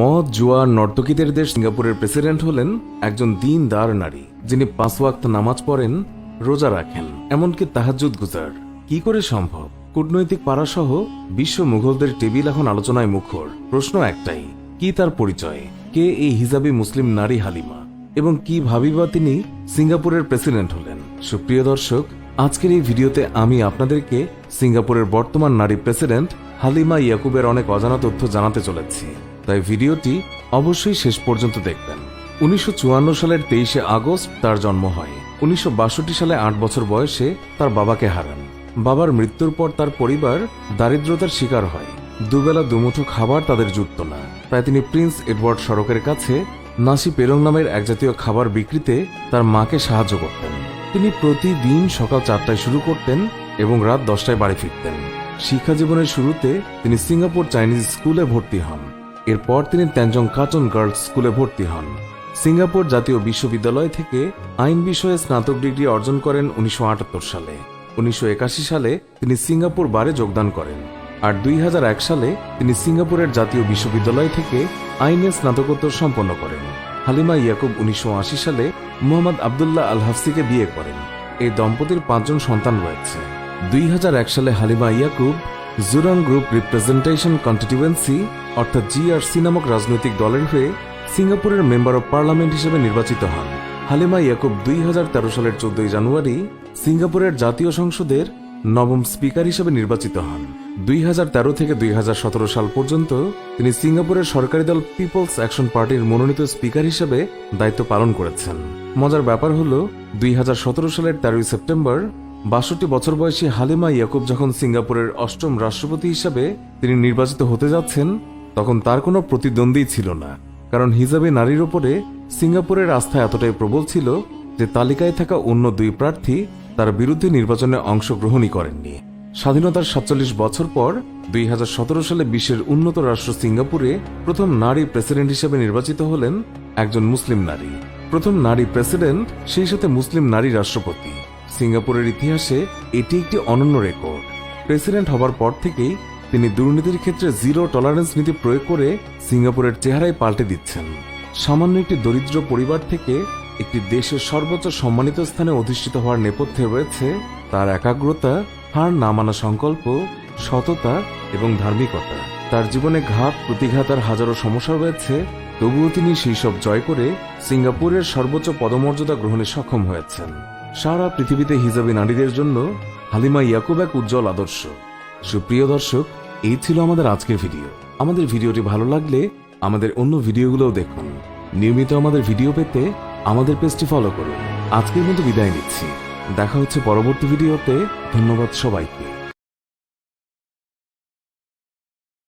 মদ, জুয়া, নর্তকীদের দেশ সিঙ্গাপুরের প্রেসিডেন্ট হলেন একজন দিনদার নারী, যিনি পাঁচ ওয়াক্ত নামাজ পড়েন, রোজা রাখেন, এমনকি তাহাজুদ গুজার। কি করে সম্ভব? কূটনৈতিক পাড়াসহ বিশ্ব মুঘলদের টেবিল এখন আলোচনায় মুখর। প্রশ্ন একটাই, কি তার পরিচয়? কে এই হিজাবি মুসলিম নারী হালিমা? এবং কি ভাবিবা তিনি সিঙ্গাপুরের প্রেসিডেন্ট হলেন? সুপ্রিয় দর্শক, আজকের এই ভিডিওতে আমি আপনাদেরকে সিঙ্গাপুরের বর্তমান নারী প্রেসিডেন্ট হালিমা ইয়াকুবের অনেক অজানা তথ্য জানাতে চলেছি। তাই ভিডিওটি অবশ্যই শেষ পর্যন্ত দেখবেন। উনিশশো চুয়ান্ন সালের তেইশে আগস্ট তার জন্ম হয়। উনিশশো বাষট্টি সালে আট বছর বয়সে তার বাবাকে হারান। বাবার মৃত্যুর পর তার পরিবার দারিদ্রতার শিকার হয়। দুবেলা দুমুঠো খাবার তাদের জুটত না। তাই তিনি প্রিন্স এডওয়ার্ড সড়কের কাছে নাসি পেরং নামের এক জাতীয় খাবার বিক্রিতে তার মাকে সাহায্য করতেন। তিনি প্রতিদিন সকাল চারটায় শুরু করতেন এবং রাত দশটায় বাড়ি ফিরতেন। শিক্ষা জীবনের শুরুতে তিনি সিঙ্গাপুর চাইনিজ স্কুলে ভর্তি হন। এরপর তিনি ট্যানজং কাটন গার্লস স্কুলে ভর্তি হন। সিঙ্গাপুর জাতীয় বিশ্ববিদ্যালয় থেকে আইন বিষয়ে স্নাতক ডিগ্রি অর্জন করেন উনিশশো সালে। উনিশশো সালে তিনি সিঙ্গাপুর বারে যোগদান করেন আর দুই হাজার এক সালে তিনি সিঙ্গাপুরের জাতীয় বিশ্ববিদ্যালয় থেকে আইনে স্নাতকোত্তর সম্পন্ন করেন। হালিমা ইয়াকুব উনিশশো আশি সালে মোহাম্মদ আবদুল্লাহ আল হাফসিকে বিয়ে করেন। এই দম্পতির পাঁচজন সন্তান রয়েছে। দুই হাজার এক সালে Halima Yacob Jurong group representation constituency অর্থাৎ জিআরসি নামক রাজনৈতিক দলের হয়ে সিঙ্গাপুরের মেম্বার অব পার্লামেন্ট হিসেবে নির্বাচিত হন। হালিমা ইয়াকুব দুই হাজার তেরো সালের চোদ্দই জানুয়ারি সিঙ্গাপুরের জাতীয় সংসদের নবম স্পিকার হিসেবে নির্বাচিত হন। দুই হাজার তেরো থেকে দুই হাজার সতেরো সাল পর্যন্ত তিনি সিঙ্গাপুরের সরকারি দল পিপলস অ্যাকশন পার্টির মনোনীত স্পিকার হিসেবে দায়িত্ব পালন করেছেন। মজার ব্যাপার হল, দুই হাজার সতেরো সালের তেরোই সেপ্টেম্বর বাষট্টি বছর বয়সী হালিমা ইয়াকুব যখন সিঙ্গাপুরের অষ্টম রাষ্ট্রপতি হিসাবে তিনি নির্বাচিত হতে যাচ্ছেন, তখন তার কোনো প্রতিদ্বন্দ্বী ছিল না। কারণ হিজাবে নারীর ওপরে সিঙ্গাপুরের আস্থা এতটাই প্রবল ছিল যে তালিকায় থাকা অন্য দুই প্রার্থী তার বিরুদ্ধে নির্বাচনে অংশগ্রহণই করেননি। স্বাধীনতার সাতচল্লিশ বছর পর দুই হাজার সতেরো সালে বিশ্বের উন্নত রাষ্ট্র সিঙ্গাপুরে প্রথম নারী প্রেসিডেন্ট হিসেবে নির্বাচিত হলেন একজন মুসলিম নারী। প্রথম নারী প্রেসিডেন্ট, সেই সাথে মুসলিম নারী রাষ্ট্রপতি। সিঙ্গাপুরের ইতিহাসে এটি একটি অনন্য রেকর্ড। প্রেসিডেন্ট হবার পর থেকেই তিনি দুর্নীতির ক্ষেত্রে জিরো টলারেন্স নীতি প্রয়োগ করে সিঙ্গাপুরের চেহারাই পাল্টে দিচ্ছেন। সামান্য একটি দরিদ্র পরিবার থেকে একটি দেশের সর্বোচ্চ সম্মানিত স্থানে অধিষ্ঠিত হওয়ার নেপথ্যে রয়েছে তার একাগ্রতা, হার না মানা সংকল্প, সততা এবং ধার্মিকতা। তার জীবনে ঘাত, প্রতিঘাত আর হাজারো সমস্যা রয়েছে, তবুও তিনি সেই সব জয় করে সিঙ্গাপুরের সর্বোচ্চ পদমর্যাদা গ্রহণে সক্ষম হয়েছেন। সারা পৃথিবীতে হিজাবি নারীদের জন্য হালিমা ইয়াকুব এক উজ্জ্বল আদর্শ। সুপ্রিয় দর্শক, এই ছিল আমাদের আজকের ভিডিও। আমাদের ভিডিওটি ভালো লাগলে আমাদের অন্য ভিডিওগুলোও দেখুন। নিয়মিত আমাদের ভিডিও পেতে আমাদের পেজটি ফলো করুন। আজকের মতো বিদায় নিচ্ছি। দেখা হচ্ছে পরবর্তী ভিডিওতে। ধন্যবাদ সবাইকে।